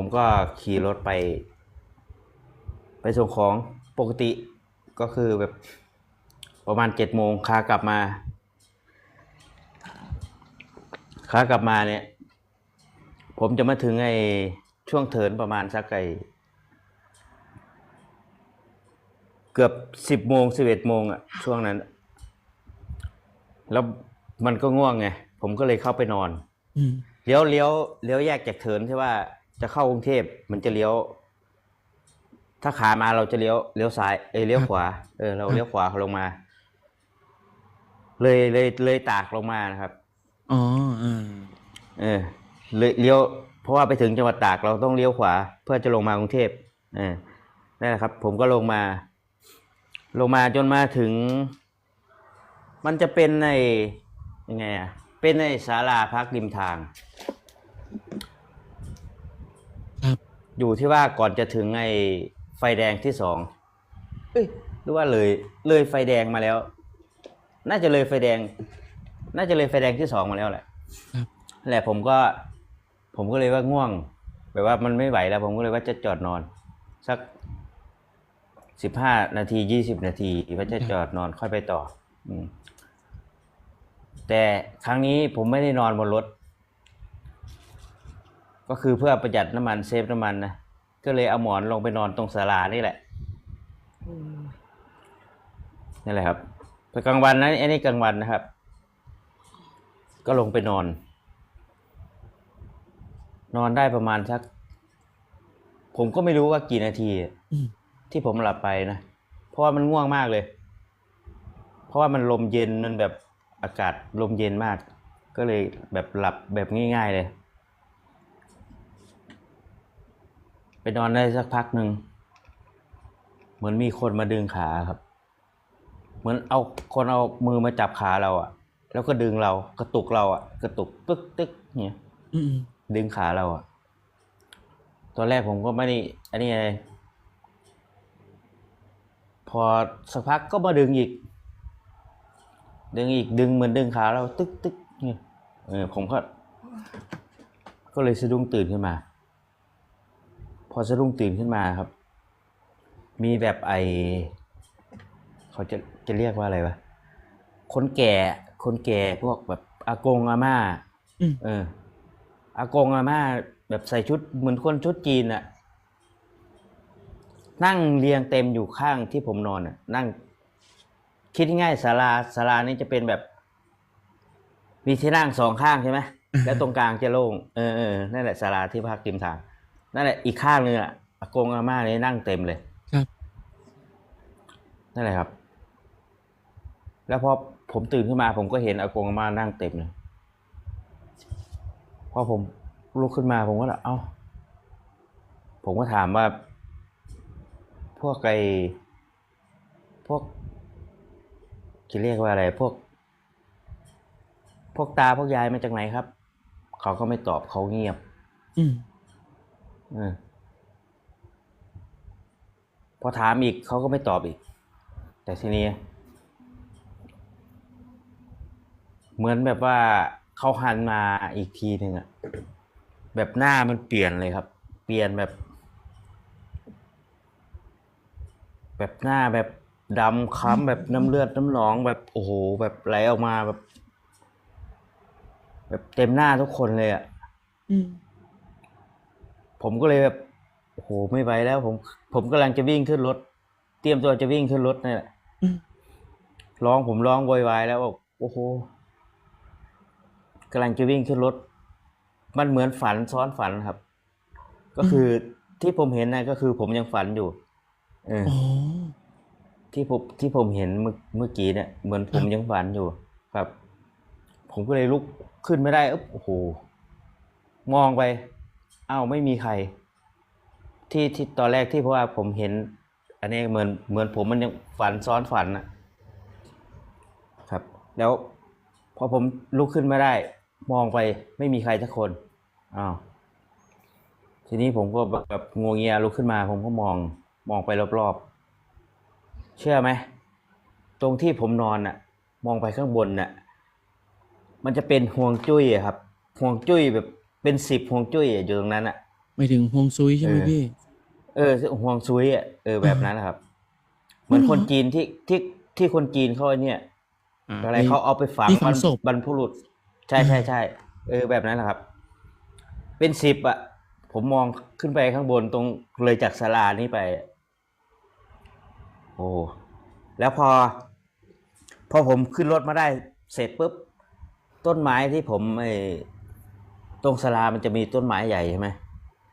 ผมก็ขี่รถไป ไปส่งของปกติก็คือแบบประมาณเจ็ดโมงขากลับมาขากลับมาเนี่ย ผมจะมาถึงไอ้ช่วงเทิร์นประมาณสักไอ้เกือบสิบโมงสิบเอ็ดโมงอะช่วงนั้น แล้วมันก็ง่วงไง ผมก็เลยเข้าไปนอนอืมเลี้ยวเลี้ยวเลี้ยวแยกจากเถินที่ว่า จะเข้ากรุงเทพมันจะเลี้ยว ถ้าขามาเราจะเลี้ยวเลี้ยวซ้ายเอยเลี้ยวขวาเออเราเลี้ยวขวาลงมา เลยเลยเลยตากลงมานะครับอ๋ออ่าเออเลยเลี้ยวเพราะว่าไปถึงจังหวัดตากเราต้องเลี้ยวขวา เพื่อจะลงมากรุงเทพเออนั่นแหละครับ ผมก็ลงมา ลงมาจนมาถึง มันจะเป็นในยังไงอะเป็นในศาลาพักริมทาง ครับ อยู่ที่ว่าก่อนจะถึงไอ้ไฟแดงที่สองเอ้ยหรือว่าเลยเลยไฟแดงมาแล้ว น่าจะเลยไฟแดง น่าจะเลยไฟแดงที่สองมาแล้วแหละครับ แหละผมก็ ผมก็เลยว่าง่วง แบบว่ามันไม่ไหวแล้ว ผมก็เลยว่าจะจอดนอน สักสิบห้านาทียี่สิบนาทีว่าจะจอดนอนค่อยไปต่อ อืมแต่ครั้งนี้ผมไม่ได้นอนบนรถ ก็คือเพื่อประหยัดน้ำมันเซฟน้ำมันนะก็เลยเอาหมอนลงไปนอนตรงศาลานี่แหละนี่แหละครับไปกลางวันนะอันนี้กลางวันนะครับ ก็ลงไปนอน นอนได้ประมาณสัก ผมก็ไม่รู้ว่ากี่นาที ที่ผมหลับไปนะ เพราะว่ามันง่วงมากเลย เพราะว่ามันลมเย็นมันแบบอากาศลมเย็นมาก ก็เลยแบบหลับแบบง่าย ๆ เลย ไปนอนได้สักพักหนึ่ง เหมือนมีคนมาดึงขาครับ เหมือนเอาคนเอามือมาจับขาเราอะแล้วก็ดึงเรากระตุกเราอะกระตุกตึกตึกเนี่ยอืมดึงขาเราอะตอนแรกผมก็ไม่ได้อันนี้ไงพอสักพักก็มาดึงอีก ดึงอีกดึงเหมือนดึงขาเราตึกตึกเนี่ยเออผมก็ ก็เลยสะดุ้งตื่นขึ้นมา พอสะดุ้งตื่นขึ้นมาครับ มีแบบไอเขาจะจะเรียกว่าอะไรวะคนแก่ คนแก่พวกแบบอากงอาม่าอืมเอออากงอาม่าแบบใส่ชุดเหมือนคนชุดจีนอะนั่งเรียงเต็มอยู่ข้างที่ผมนอนอะนั่ง คิดง่ายๆศาลาศาลานี้จะเป็นแบบ มีที่นั่งสองข้างใช่ไหมแล้วตรงกลางจะโล่งเออเออนั่นแหละศาลาที่พักริมทาง นั่นแหละอีกข้างนึงอะอากงอาม่านี่นั่งเต็มเลยครับนั่นแหละครับ แล้วพอผมตื่นขึ้นมาผมก็เห็นอากงอาม่านั่งเต็มเลยพอผมลุกขึ้นมาผมก็เลยเอ้าผมก็ถามว่า พวกไอพวกจะเรียกว่าอะไร พวก พวกตาพวกยายมาจากไหนครับ เขาก็ไม่ตอบเขาเงียบ อืมเออ พอถามอีกเขาก็ไม่ตอบอีก แต่ทีนี้ เหมือนแบบว่าเขาหันมาอีกทีหนึ่งอะแบบหน้ามันเปลี่ยนเลยครับ เปลี่ยนแบบ แบบหน้าแบบดำค้ำแบบน้ำเลือดน้ำหนองแบบโอ้โหแบบไหลออกมาแบบ แบบเต็มหน้าทุกคนเลยอะอืม ผมก็เลยแบบโอ้โหไม่ไหวแล้ว ผม ผมกำลังจะวิ่งขึ้นรถ เตรียมตัวจะวิ่งขึ้นรถนี่แหละอืมร้องผมร้องโวยวายแล้วบอกโอ้โหกำลังจะวิ่งขึ้นรถ มันเหมือนฝันซ้อนฝันครับ ก็คือที่ผมเห็นนะก็คือผมยังฝันอยู่เอออ๋อที่ผมที่ผมเห็นเมื่อเมื่อกี้เนี่ยเหมือนผมยังฝันอยู่ครับ ผมก็เลยลุกขึ้นไม่ได้อ๊บโอ้โห มองไป อ้าวไม่มีใคร ที่ที่ตอนแรกที่เพราะว่าผมเห็น อันนี้เหมือนเหมือนผมมันยังฝันซ้อนฝันนะครับ แล้วพอผมลุกขึ้นม่ได้ มองไปไม่มีใครสักคนอ้าวทีนี้ผมก็แบบแบบงวงเงียลุกขึ้นมา ผมก็มองมองไปรอบๆ เชื่อไหม ตรงที่ผมนอนน่ะมองไปข้างบนน่ะ มันจะเป็นห่วงจุ้ยครับห่วงจุ้ยแบบ เป็นสิบห่วงจุ้ยอะอยู่ตรงนั้นน่ะไม่ถึงฮวงซุยใช่ไหมเออ พี่ เออห่วงซุยอะเออแบบนั้นนะครับ เหมือนอ๋อเหรอคนจีนที่ที่ที่คนจีนเขาไอ้เนี่ยอ่าอะไรปเขาเอาไปฝังที่ฝังบรรศพ บรรพบุรุษ ใช่ใช่ใช่เออแบบนั้นแหละครับ เป็นสิบอะ ผมมองขึ้นไปข้างบนตรงเลยจากศาลานี้ไปอะโอ้แล้วพอ พอผมขึ้นรถมาได้เสร็จปุ๊บ ต้นไม้ที่ผมไอ้ ตรงศาลามันจะมีต้นไม้ใหญ่ใช่ไหม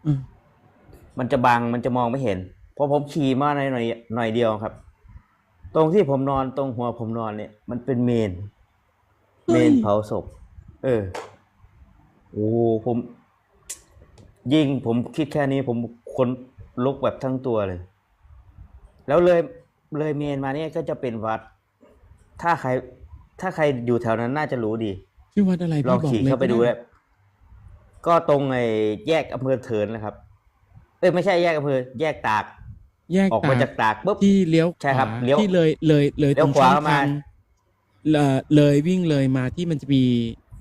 อืมมันจะบังมันจะมองไม่เห็นพอผมขี่มาในหน่อยหน่อยเดียวครับ ตรงที่ผมนอนตรงหัวผมนอนเนี่ย มันเป็นเมน เมนเผาศพ เออโอ้ผม ยิ่งผมคิดแค่นี้ผมคนลุกแบบทั้งตัวเลย แล้วเลยเลยเมนมาเนี่ยก็จะเป็นวัด ถ้าใคร ถ้าใครอยู่แถวนั้นน่าจะรู้ดีชื่อวัดอะไรลองพี่บอกขี่เลยเข้าไปดูก็แล้ว ก็ตรงไอ้แยกอำเภอเถินนะครับ เอ้ยไม่ใช่แยกอำเภอแยกตาก แยกออกมาจากตากปุ๊บที่เลี้ยวขใช่ครับวาเลี้ยวที่เลยเลยเลยเลี้ตยวรงขวาช่องมาทางเอ่อเลยวิ่งเลยมาที่มันจะมี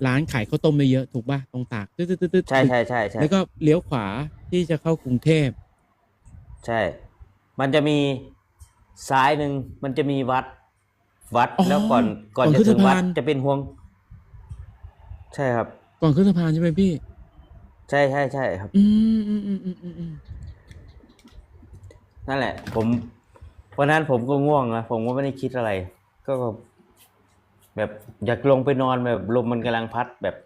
ร้านขายข้าวต้มเยอะๆถูกป่ะตรงตากตึ๊ดตึ๊ดตึ๊ดตึ๊ดใช่ใช่ใช่ใช่แล้วก็เลี้ยวขวาที่จะเข้ากรุงเทพ ใช่ มันจะมีซ้ายหนึ่งมันจะมีวัด วัดอ๋อแล้วก่อนก่อนก่อนจะขึ้นถึงวัดสะพานจะเป็นห่วง ใช่ครับ ก่อนขึ้นสะพานใช่ไหมพี่ ใช่ใช่ใช่ครับ อืมอืมอืมอืมอืมอืมนั่นแหละ ผมวันนั้นผมก็ง่วงนะผมก็ไม่ได้คิดอะไรก็แบบอยากลงไปนอนแบบลมมันกำลังพัดแบบ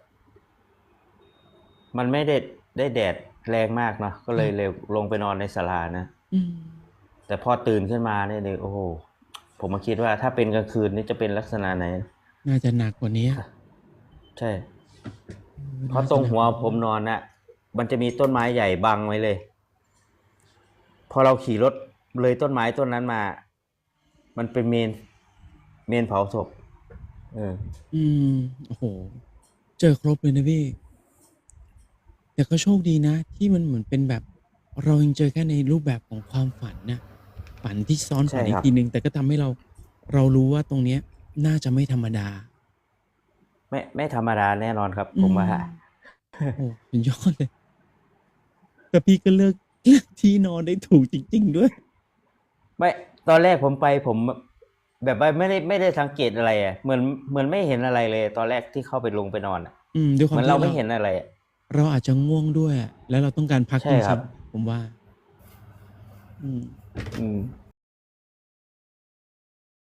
มันไม่ได้ได้แดดแรงมากเนาะก็เลยเลยลงไปนอนในศาลานะ อืมแต่พอตื่นขึ้นมาเนี่ยเนี่ยโอ้โห ผมมาคิดว่าถ้าเป็นกลางคืนนี่จะเป็นลักษณะไหน น่าจะหนักกว่านี้ ใช่ เพราะตรงหัวผมนอนน่ะ มันจะมีต้นไม้ใหญ่บังไว้เลย พอเราขี่รถเลยต้นไม้ต้นนั้นมา มันเป็นเมน เมนเผาศพเออ อืมโอ้โห เจอครบเลยนะพี่ แต่ก็โชคดีนะ ที่มันเหมือนเป็นแบบ เรายังเจอแค่ในรูปแบบของความฝันนะฝันที่ซ้อนฝันใช่อีกครับ ทีนึง แต่ก็ทำให้เราเรารู้ว่าตรงเนี้ย น่าจะไม่ธรรมดา ไม่ไม่ธรรมดาแน่นอนครับ ผมว่าอืมโอ้สุดยอดเลยแต่พี่ก็เลือกเลือกที่นอนได้ถูกจริง ๆ ด้วย ไม่ตอนแรกผมไปผม แบบว่าไม่ได้ไม่ได้สังเกตอะไรอะเหมือนเหมือนไม่เห็นอะไรเลย ตอนแรกที่เข้าไปลงไปนอนอะอืมด้วยคเหวามมือนที่เราไม่เห็นอะไรอะเราอาจจะง่วงด้วย แล้วเราต้องการพักใช่จริงครับๆผมว่า อืม อืม